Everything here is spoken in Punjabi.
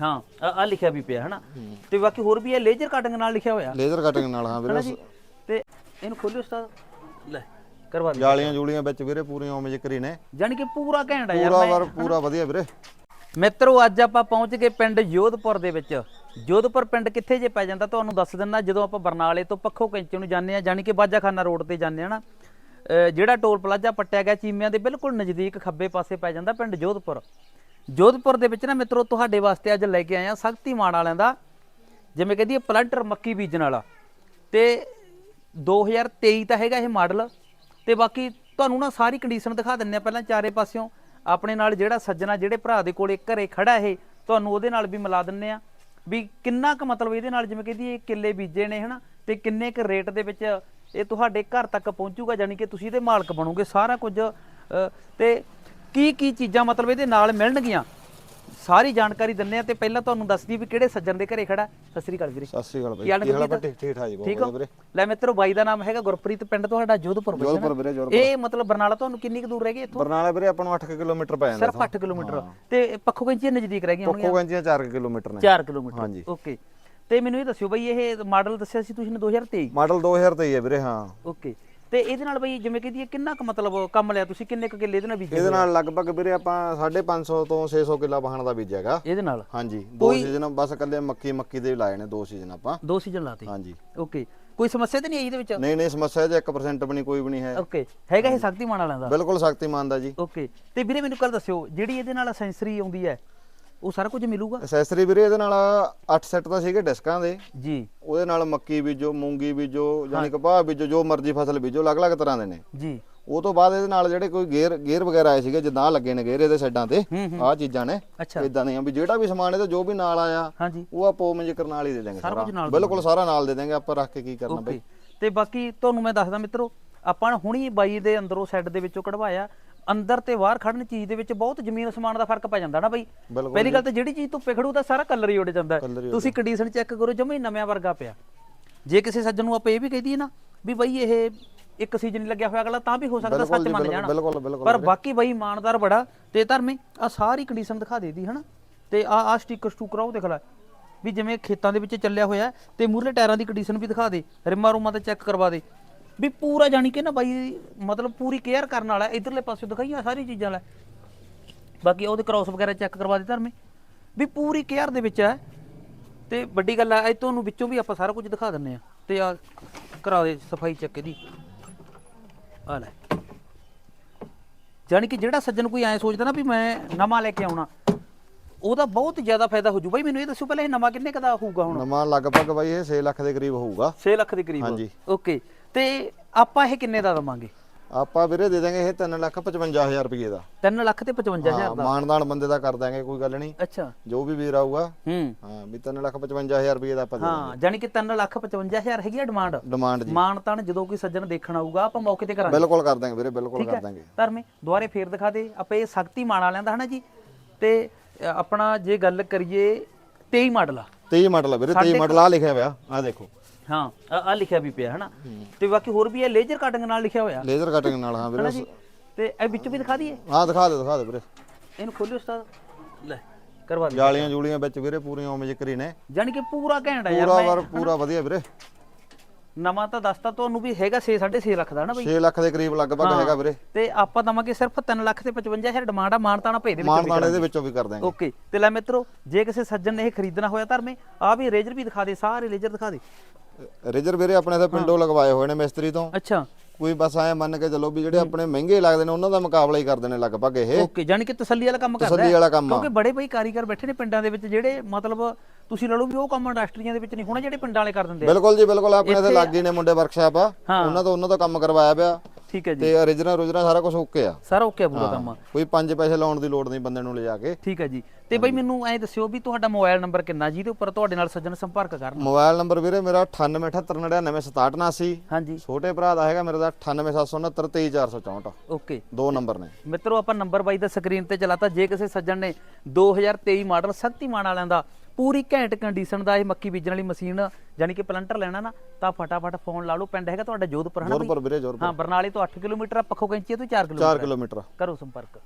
ਹਾਂ ਆ ਲਿਖਿਆ ਵੀ ਪਿਆ ਹਨਾ? ਤੇ ਬਾਕੀ ਹੋਰ ਵੀ ਹੈ ਲੇਜ਼ਰ ਕਟਿੰਗ ਨਾਲ ਲਿਖਿਆ ਹੋਇਆ? ਲੇਜ਼ਰ ਕਟਿੰਗ ਨਾਲ ਹਾਂ ਵੀਰੇ ਤੇ ਇਹਨੂੰ ਖੋਲਿਓ ਉਸਤਾਦ। ਲੈ ਕਰਵਾ ਦੇ ਜਾਲੀਆਂ ਜੂਲੀਆਂ ਵਿੱਚ ਵੀਰੇ ਪੂਰੀਆਂ ਉਵੇਂ ਜ਼ਿਕਰ ਨੇ ਜਾਣੀ ਕਿ ਪੂਰਾ ਘੈਂਟ ਆ ਯਾਰ ਪੂਰਾ ਵਰ ਪੂਰਾ ਵਧੀਆ ਵੀਰੇ। ਮਿੱਤਰੋ ਅੱਜ ਆਪਾਂ ਪਹੁੰਚ ਗਏ ਪਿੰਡ ਯੋਧਪੁਰ ਦੇ ਵਿੱਚ। ਯੋਧਪੁਰ ਪਿੰਡ ਕਿੱਥੇ ਜੇ ਪੈ ਜਾਂਦਾ ਤੁਹਾਨੂੰ ਦੱਸ ਦਿੰਦਾ ਜਦੋਂ ਆਪਾਂ ਬਰਨਾਲੇ ਤੋਂ ਪੱਖੋ ਕੈਂਚੇ ਨੂੰ ਜਾਂਦੇ ਆ ਜਾਣੀ ਕਿ ਬਾਜਾਖਾਨਾ ਰੋਡ ਤੇ ਜਾਂਦੇ ਆ ਨਾ। ਅਹ ਜਿਹੜਾ ਟੋਲ ਪਲਾਜ਼ਾ ਪੱਟਿਆ ਗਿਆ ਚੀਮਿਆਂ ਦੇ ਬਿਲਕੁਲ ਨਜ਼ਦੀਕ ਖੱਬੇ ਪਾਸੇ ਪੈ ਜਾਂਦਾ ਪਿੰਡ ਯੋਧਪੁਰ ਜੋਧਪੁਰ ਦੇ ਵਿੱਚ ਨਾ ਮਿੱਤਰੋ ਤੁਹਾਡੇ ਵਾਸਤੇ ਅੱਜ ਲੈ ਕੇ ਆਏ ਆ ਸ਼ਕਤੀਮਾਨ ਵਾਲਿਆਂ ਦਾ ਜਿਵੇਂ ਕਹਦੀ ਪਲੰਟਰ ਮੱਕੀ ਬੀਜਣ ਵਾਲਾ। ਤੇ 2023 ਤਾਂ ਹੈਗਾ ਇਹ ਮਾਡਲ। ਤੇ ਬਾਕੀ ਤੁਹਾਨੂੰ ਨਾ ਸਾਰੀ ਕੰਡੀਸ਼ਨ ਦਿਖਾ ਦਿੰਨੇ ਆ ਪਹਿਲਾਂ ਚਾਰੇ ਪਾਸਿਓਂ। ਆਪਣੇ ਨਾਲ ਜਿਹੜਾ ਸੱਜਣਾ ਜਿਹੜੇ ਭਰਾ ਦੇ ਕੋਲੇ ਘਰੇ ਖੜਾ ਇਹ ਤੁਹਾਨੂੰ ਉਹਦੇ ਨਾਲ ਵੀ ਮਿਲਾ ਦਿੰਨੇ ਆ ਵੀ ਕਿੰਨਾ ਕੁ ਮਤਲਬ ਇਹਦੇ ਨਾਲ ਜਿਵੇਂ ਕਹਿੰਦੀ ਇਹ ਕਿੱਲੇ ਬੀਜੇ ਨੇ ਹਨਾ? ਤੇ ਕਿੰਨੇ ਕੁ ਰੇਟ ਦੇ ਵਿੱਚ ਇਹ ਤੁਹਾਡੇ ਘਰ ਤੱਕ ਪਹੁੰਚੂਗਾ ਯਾਨੀ ਕਿ ਤੁਸੀਂ ਇਹਦੇ ਮਾਲਕ ਬਣੋਗੇ ਸਾਰਾ ਕੁਝ ਅ, ਤੇ ਕੀ ਕੀ ਚੀਜ਼ਾਂ ਮਤਲਬ ਇਹਦੇ ਨਾਲ ਮਿਲਣਗੀਆਂ? ਸਾਰੀ ਜਾਣਕਾਰੀ ਦਿੰਨੇ ਆ ਤੇ ਪਹਿਲਾਂ ਤੁਹਾਨੂੰ ਦੱਸਦੀ ਵੀ ਕਿਹੜੇ ਸੱਜਣ ਦੇ ਘਰੇ ਖੜਾ। ਸਤਿ ਸ੍ਰੀ ਅਕਾਲ ਵੀਰੇ। ਸਤਿ ਸ਼੍ਰੀ ਅਕਾਲ ਬਾਈ। ਕੀ ਹਾਲ? ਬੱਟੇ? ਠੀਕ ਠਾਕ ਜੀ ਠੀਕ ਹੋ? ਵੀਰੇ। ਲੈ ਮਿੱਤਰੋ ਬਾਈ ਦਾ ਨਾਮ ਹੈਗਾ ਗੁਰਪ੍ਰੀਤ ਪਿੰਡ ਤੁਹਾਡਾ ਜੋਧਪੁਰ ਵਿੱਚ ਜੋਧਪੁਰ? ਵੀਰੇ ਜੋਧਪੁਰ। ਇਹ ਮਤਲਬ ਬਰਨਾਲਾ ਤੁਹਾਨੂੰ ਕਿੰਨੀ ਕੁ ਦੂਰ ਰਹਿ ਗਈ ਇੱਥੋਂ? ਬਰਨਾਲਾ ਵੀਰੇ ਆਪਾਂ ਨੂੰ 8 ਕਿਲੋਮੀਟਰ ਪੈ ਜਾਂਦਾ ਸਿਰਫ 8 ਕਿਲੋਮੀਟਰ। ਤੇ ਪੱਖੋ ਕੈਂਚੀ ਨਜ਼ਦੀਕ ਰਹਿ ਗਈਆਂ ਪੱਖੋ ਗੰਜੀਆਂ 4 ਕਿਲੋਮੀਟਰ ਨੇ। 4 ਕਿਲੋਮੀਟਰ। ਹਾਂਜੀ। ਓਕੇ। ਤੇ ਮੈਨੂੰ ਇਹ ਦੱਸਿਓ ਬਈ ਇਹ ਮਾਡਲ ਦੱਸਿਆ ਸੀ ਤੁਸੀਂ ਨੇ 2023 ਮਾਡਲ 2023 ਹੈ ਵੀਰੇ ਹਾਂ। ਓਕੇ। ਤੇ ਇਹਦੇ ਨਾਲ ਬਈ ਜਿਵੇਂ ਕਹਦੀ ਕਿੰਨਾ ਕੁ ਮਤਲਬ ਕੰਮ ਲਿਆ ਤੁਸੀਂ? ਕਿੰਨੇ ਕੁ ਕਿੱਲੇ ਇਹਦੇ ਨਾਲ ਬੀਜੇ ਇਹਦੇ ਨਾਲ ਲਗਭਗ ਵੀਰੇ ਆਪਾਂ 550 ਤੋਂ 600 ਕਿੱਲਾ ਵਾਹਣ ਦਾ ਬੀਜਿਆਗਾ ਇਹਦੇ ਨਾਲ? ਹਾਂਜੀ ਦੋ ਸੀਜ਼ਨ ਬਸ ਕੱਲੇ ਮੱਕੀ ਮੱਕੀ ਦੇ ਲਾਏ ਨੇ ਦੋ ਸੀਜ਼ਨ ਆਪਾਂ। ਦੋ ਸੀਜ਼ਨ ਲਾਤੇ? ਹਾਂਜੀ। ਓਕੇ। ਕੋਈ ਸਮੱਸਿਆ ਤਾਂ ਨਹੀਂ ਆਈ ਇਹਦੇ ਵਿੱਚ? ਨਹੀਂ ਨਹੀਂ ਸਮੱਸਿਆ ਜੇ 1% ਵੀ ਨਹੀਂ ਕੋਈ ਵੀ ਨਹੀਂ ਹੈ। ਓਕੇ। ਹੈਗਾ ਇਹ ਸ਼ਕਤੀਮਾਨ ਵਾਲਿਆਂ ਦਾ? ਬਿਲਕੁਲ ਸ਼ਕਤੀਮਾਨ ਦਾ ਜੀ। ਓਕੇ। ਤੇ ਵੀਰੇ ਮੈਨੂੰ ਕੱਲ ਦੱਸਿਓ ਜਿਹੜੀ ਇਹਦੇ ਨਾਲ ਸੈਂਸਰੀ ਆਉਂਦੀ ਹੈ ਉਹ ਸਾਰਾ ਕੁਝ ਮਿਲੂਗਾ। ਐਕਸੈਸਰੀ ਵੀਰੇ ਇਹਦੇ ਨਾਲ 8 ਸੈੱਟ ਤਾਂ ਸੀਗੇ ਡਿਸਕਾਂ ਦੇ। ਜੀ। ਉਹਦੇ ਨਾਲ ਮੱਕੀ ਬੀਜੋ ਮੂੰਗੀ ਬੀਜੋ ਯਾਨੀ ਕਪਾਹ ਬੀਜੋ ਜੋ ਮਰਜ਼ੀ ਫਸਲ ਬੀਜੋ ਅਲੱਗ-ਅਲੱਗ ਤਰ੍ਹਾਂ ਦੇ ਨੇ। ਜੀ। ਉਹ ਤੋਂ ਬਾਅਦ ਇਹਦੇ ਨਾਲ ਜਿਹੜੇ ਕੋਈ ਗੇਅਰ ਗੇਅਰ ਵਗੈਰਾ ਆਏ ਸੀਗੇ ਜਿੱਦਾਂ ਲੱਗੇ ਨੇ ਗੇਅਰ ਇਹਦੇ ਸਾਈਡਾਂ ਤੇ ਆਹ ਚੀਜ਼ਾਂ ਨੇ ਇਦਾਂ ਦੀਆਂ ਵੀ ਜਿਹੜਾ ਵੀ ਸਮਾਨ ਇਹਦੇ ਜੋ ਵੀ ਨਾਲ ਆਇਆ ਉਹ ਆਪਾਂ ਉਵੇਂ ਜ਼ਿਕਰ ਨਾਲ ਹੀ ਦੇ ਦਾਂਗੇ ਸਾਰਾ ਬਿਲਕੁਲ ਸਾਰਾ ਨਾਲ ਦੇ ਦਾਂਗੇ ਆਪਾਂ ਰੱਖ ਕੇ ਕੀ ਕਰਨਾ ਬਈ। ਤੇ ਬਾਕੀ ਤੁਹਾਨੂੰ ਮੈਂ ਦੱਸਦਾ ਮਿੱਤਰੋ ਆਪਾਂ ਹੁਣੀ ਬਾਈ ਦੇ ਅੰਦਰੋਂ ਸੈੱਟ ਦੇ ਵਿੱਚੋਂ ਕਢਵਾਇਆ ਅੰਦਰ ਤੇ ਬਾਹਰ ਖੜਨ ਚੀਜ਼ ਦੇ ਵਿੱਚ ਬਹੁਤ ਜ਼ਮੀਨ ਅਸਮਾਨ ਦਾ ਫ਼ਰਕ ਪੈ ਜਾਂਦਾ ਨਾ ਬਾਈ। ਬਿਲਕੁਲ ਪਹਿਲੀ ਗੱਲ ਤਾਂ ਜਿਹੜੀ ਚੀਜ਼ ਧੁੱਪੇ ਖੜੂ ਤਾਂ ਸਾਰਾ ਕਲਰ ਹੀ ਉੱਡ ਜਾਂਦਾ ਤੁਸੀਂ ਕੰਡੀਸ਼ਨ ਚੈੱਕ ਕਰੋ ਜਮੇ ਨਵਿਆਂ ਵਰਗਾ ਪਿਆ। ਜੇ ਕਿਸੇ ਸੱਜਣ ਨੂੰ ਆਪਾਂ ਇਹ ਵੀ ਕਹਿ ਦਈਏ ਨਾ ਵੀ ਬਾਈ ਇਹ ਇੱਕ ਸੀਜ਼ਨ ਹੀ ਲੱਗਿਆ ਹੋਇਆ ਅਗਲਾ ਤਾਂ ਵੀ ਹੋ ਸਕਦਾ ਸੱਚ ਮੰਨ ਜਾਣਾ। ਪਰ ਬਾਕੀ ਬਾਈ ਇਮਾਨਦਾਰ ਬੜਾ। ਤੇ ਧਰਮੇ ਆ ਸਾਰੀ ਕੰਡੀਸ਼ਨ ਦਿਖਾ ਦੇਦੀ ਹਨਾ? ਤੇ ਆ ਆ ਸਟicker ਸਟੂਕਰ ਉਹ ਦੇਖ ਲੈ। ਵੀ ਜਿਵੇਂ ਖੇਤਾਂ ਦੇ ਵਿੱਚ ਚੱਲਿਆ ਹੋਇਆ ਤੇ ਮੂਹਰੇ ਟਾਇਰਾਂ ਦੀ ਕੰਡੀਸ਼ਨ ਵੀ ਦਿਖਾ ਦੇ। ਰਿਮਾਂ ਰੂਮਾਂ ਤੇ ਚੈੱਕ ਕਰਵਾ ਦੇ। ਵੀ ਪੂਰਾ ਜਾਣੀ ਕਿ ਨਾ ਬਾਈ ਮਤਲਬ ਪੂਰੀ ਕੇਅਰ ਕਰਨ ਵਾਲਾ ਇਧਰਲੇ ਪਾਸੇ ਦਿਖਾਈਆਂ ਸਾਰੀ ਚੀਜ਼ਾਂ ਲੈ ਬਾਕੀ ਉਹਦੇ ਕ੍ਰਾਸ ਵਗੈਰਾ ਚੈੱਕ ਕਰਵਾ ਦੇ ਧਰਮੇ ਵੀ ਪੂਰੀ ਕੇਅਰ ਦੇ ਵਿੱਚ ਹੈ। ਤੇ ਵੱਡੀ ਗੱਲ ਆ ਇਹ ਤੁਹਾਨੂੰ ਵਿੱਚੋਂ ਵੀ ਆਪਾਂ ਸਾਰਾ ਕੁਝ ਦਿਖਾ ਦਿੰਨੇ ਆ ਤੇ ਆ ਕਰਾ ਦੇ ਸਫ਼ਾਈ ਚੱਕ ਇਹਦੀ। ਆ ਲੈ। ਜਾਣੀ ਕਿ ਜਿਹੜਾ ਸੱਜਣ ਕੋਈ ਐ ਸੋਚਦਾ ਨਾ ਵੀ ਮੈਂ ਨਵਾਂ ਲੈ ਕੇ ਆਉਣਾ ਉਹਦਾ ਬਹੁਤ ਜ਼ਿਆਦਾ ਫਾਇਦਾ ਹੋ ਜੂ। ਬਾਈ ਮੈਨੂੰ ਇਹ ਦੱਸੋ ਪਹਿਲਾਂ ਇਹ ਨਵਾਂ ਕਿੰਨੇ ਕਦਾ ਹੋਊਗਾ ਹੁਣ? ਨਵਾਂ ਲਗਭਗ ਬਾਈ ਇਹ 6 ਲੱਖ ਦੇ ਕਰੀਬ ਹੋਊਗਾ। 6 ਲੱਖ ਦੇ ਕਰੀਬ। ਹਾਂਜੀ। ਓਕੇ। ਤੇ ਆਪਾਂ ਇਹ ਕਿੰਨੇ ਦਾ ਦਵਾਂਗੇ? ਆਪਾਂ ਵੀਰੇ ਦੇ ਦਾਂਗੇ ਇਹ 3 ਲੱਖ 55000 ਰੁਪਏ ਦਾ। 3 ਲੱਖ ਤੇ 55000 ਹਾਂ ਦਾ? ਮਾਨਦਾਨ ਬੰਦੇ ਦਾ ਕਰ ਦਾਂਗੇ ਕੋਈ ਗੱਲ ਨਹੀਂ। ਅੱਛਾ। ਜੋ ਵੀ ਵੀਰ ਆਊਗਾ। ਹੂੰ। ਹਾਂ ਵੀ 3 ਲੱਖ 55000 ਰੁਪਏ ਦਾ ਆਪਾਂ ਦੇ ਹਾਂ ਜਾਣੀ ਕਿ 3 ਲੱਖ 55000 ਹੈਗੀ ਆ ਡਿਮਾਂਡ ਡਿਮਾਂਡ ਜੀ। ਮਾਨ ਤਾਨ ਜਦੋਂ ਕੋਈ ਸੱਜਣ ਦੇਖਣ ਆਊਗਾ ਆਪਾਂ ਮੌਕੇ ਤੇ ਕਰਾਂਗੇ। ਬਿਲਕੁਲ ਕਰ ਦਾਂਗੇ ਵੀਰੇ ਬਿਲਕੁਲ ਕਰ ਦਾਂਗੇ ਧਰਮੇ ਦੁਆਰੇ ਫੇਰ ਦਿਖਾ ਦੇ। ਆਪਾਂ ਇਹ ਸ਼ਕਤੀ ਮਾਨ ਵਾਲਿਆਂ ਦਾ ਹਨਾ ਜੀ? ਤੇ ਆਪਣਾ ਜੇ ਗੱਲ ਕਰੀਏ 23 ਮਾਡਲ ਆ। 23 ਮਾਡਲ ਆ ਵੀਰੇ 23 ਮਾਡਲ ਆ ਲਿਖਿਆ ਹੋਇਆ ਆ ਦੇਖੋ। ਹਾਂ ਆ ਲਿਖਿਆ ਵੀ ਪਿਆ ਹਨਾ? ਤੇ ਬਾਕੀ ਹੋਰ ਵੀ ਹੈ ਲੇਜ਼ਰ ਕਟਿੰਗ ਨਾਲ ਲਿਖਿਆ ਹੋਇਆ? ਲੇਜ਼ਰ ਕਟਿੰਗ ਨਾਲ ਹਾਂ ਵੀਰੇ ਤੇ ਇਹ ਵਿੱਚ ਵੀ ਦਿਖਾ ਦਈਏ? ਹਾਂ ਦਿਖਾ ਦੇ ਦਿਖਾ ਦੇ ਵੀਰੇ। ਇਹਨੂੰ ਖੋਲਿਓ ਉਸਤਾਦ। ਲੈ ਕਰਵਾ ਦੇ ਜਾਲੀਆਂ ਜੂਲੀਆਂ ਵਿੱਚ ਵੀਰੇ ਪੂਰੀਆਂ ਉਵੇਂ ਜ਼ਿਕਰ ਨੇ। ਜਾਣੀ ਕਿ ਪੂਰਾ ਘੈਂਟ ਆ ਯਾਰ ਪੂਰਾ ਵਰ ਪੂਰਾ ਵਧੀਆ ਵੀਰੇ। ਨਵਾਂ ਤਾਂ ਦੱਸਤਾ ਤੁਹਾਨੂੰ ਵੀ ਹੈਗਾ 6 6.5 ਲੱਖ ਦਾ ਨਾ ਬਈ। 6 ਲੱਖ ਦੇ ਕਰੀਬ ਲਗਭਗ ਹੈਗਾ ਵੀਰੇ। ਤੇ ਆਪਾਂ ਦਵਾਂਗੇ ਸਿਰਫ 3 ਲੱਖ ਤੇ 55000 ਡਿਮਾਂਡ ਆ ਮਾਨਤਾਣਾ ਭੇਜ ਦੇ ਵਿੱਚ ਮਾਨਦਾਨ ਇਹਦੇ ਵਿੱਚੋਂ ਵੀ ਕਰ ਦਾਂਗੇ ਓਕੇ ਤੇ ਲੈ ਮਿੱਤਰੋ ਜੇ ਕਿਸੇ ਸੱਜਣ ਨੇ ਇਹ ਖਰੀਦਣਾ ਹੋਇਆ ਧਰਮੇ ਆ ਵੀ ਰੇਜਰ ਵੀ ਦਿਖਾ ਦੇ ਸਾਰੇ ਰੇਜਰ ਦਿਖਾ ਦੇ। ਰੇਜਰ ਵੀਰੇ ਆਪਣੇ ਤਾਂ ਪਿੰਡੋਂ ਲਗਵਾਏ ਹੋਏ ਨੇ ਮਿਸਤਰੀ ਤੋਂ। ਅੱਛਾ। ਕੋਈ ਬਸ ਐ ਮੰਨ ਕੇ ਚੱਲੋ ਵੀ ਜਿਹੜੇ ਆਪਣੇ ਮਹਿੰਗੇ ਲੱਗਦੇ ਨੇ ਉਹਨਾਂ ਦਾ ਮੁਕਾਬਲਾ ਹੀ ਕਰਦੇ ਨੇ ਲਗਭਗ ਇਹ। ਓਕੇ ਜਾਣੀ ਕਿ ਤਸੱਲੀ ਵਾਲਾ ਕੰਮ ਕਰਦਾ ਤਸੱਲੀ ਵਾਲਾ ਕੰਮ ਕਿਉਂਕਿ ਬੜੇ ਬਈ ਕਾਰੀਗਰ ਬੈਠੇ ਨੇ ਪਿੰਡਾਂ ਦੇ ਵਿੱਚ ਜਿਹੜੇ ਮਤਲਬ ਤੁਸੀਂ ਲਾ ਲਓ ਵੀ ਉਹ ਕੰਮ ਇੰਡਸਟਰੀਆਂ ਦੇ ਵਿੱਚ ਨਹੀਂ ਹੋਣਾ ਜਿਹੜੇ ਪਿੰਡਾਂ ਵਾਲੇ ਕਰ ਦਿੰਦੇ ਆ। ਬਿਲਕੁਲ ਜੀ ਬਿਲਕੁਲ ਆਪਣੇ ਤੇ ਲੱਗੇ ਨੇ ਮੁੰਡੇ ਵਰਕਸ਼ਾਪ ਆ। ਹਾਂ। ਉਹਨਾਂ ਤੋਂ ਉਹਨਾਂ ਤੋਂ ਕੰਮ ਕਰਵਾਇਆ ਪਿਆ। ਠੀਕ ਹੈ ਜੀ। ਤੇ origignal ਰੋਜਨਾ ਸਾਰਾ ਕੁਝ ਓਕੇ ਆ। ਸਾਰਾ ਓਕੇ ਆ ਪੂਰਾ ਕੰਮ। ਕੋਈ 5 ਪੈਸੇ ਲਾਉਣ ਦੀ ਲੋੜ ਨਹੀਂ ਬੰਦੇ ਨੂੰ ਲਿਜਾ ਕੇ। ਠੀਕ ਹੈ ਜੀ। ਤੇ ਬਈ ਮੈਨੂੰ ਐਂ ਦੱਸਿਓ ਵੀ ਤੁਹਾਡਾ ਮੋਬਾਈਲ ਨੰਬਰ ਕਿੰਨਾ ਜਿਹਦੇ ਉੱਪਰ ਤੁਹਾਡੇ ਨਾਲ ਸੱਜਣ ਸੰਪਰਕ ਕਰਨ। ਮੋਬਾਈਲ ਨੰਬਰ ਵੀਰੇ ਮੇਰਾ 9878996789 ਹਾਂਜੀ। ਛੋਟੇ ਭਰਾ ਦਾ ਹੈਗਾ ਮੇਰਾ ਦਾ 9876923464 ਓਕੇ। ਦੋ ਨੰਬਰ ਨੇ। ਮਿੱਤਰੋ ਆਪਾਂ ਨੰਬਰ ਬਾਈ ਦਾ ਸਕਰੀਨ ਤੇ ਚਲਾਤਾ। ਜੇ ਕਿਸੇ ਸੱਜਣ ਨੇ 2023 ਮਾਡਲ ਸ਼ਕਤੀਮਾਨ ਵਾਲਿਆਂ ਦਾ ਪੂਰੀ ਘੈਂਟ ਕੰਡੀਸ਼ਨ ਦਾ ਇਹ ਮੱਕੀ ਬੀਜਣ ਵਾਲੀ ਮਸ਼ੀਨ ਯਾਨੀ ਕਿ ਪਲੰਟਰ ਲੈਣਾ ਨਾ ਤਾਂ ਫਟਾਫਟ ਫੋਨ ਲਾ ਲਓ ਪਿੰਡ ਹੈਗਾ ਤੁਹਾਡਾ ਜੋਧਪੁਰ ਹਨਾ ਬਈ? ਜੋਰਪੁਰ ਵੀਰੇ ਜੋਰਪੁਰ ਹਾਂ ਬਰਨਾਲੇ ਤੋਂ 8 ਕਿਲੋਮੀਟਰ ਆ ਪੱਖੋ ਕੈਂਚੀ ਤੋਂ 4 ਕਿਲੋਮੀਟਰ 4 ਕਿਲੋਮੀਟਰ ਕਰੋ ਸੰਪਰਕ।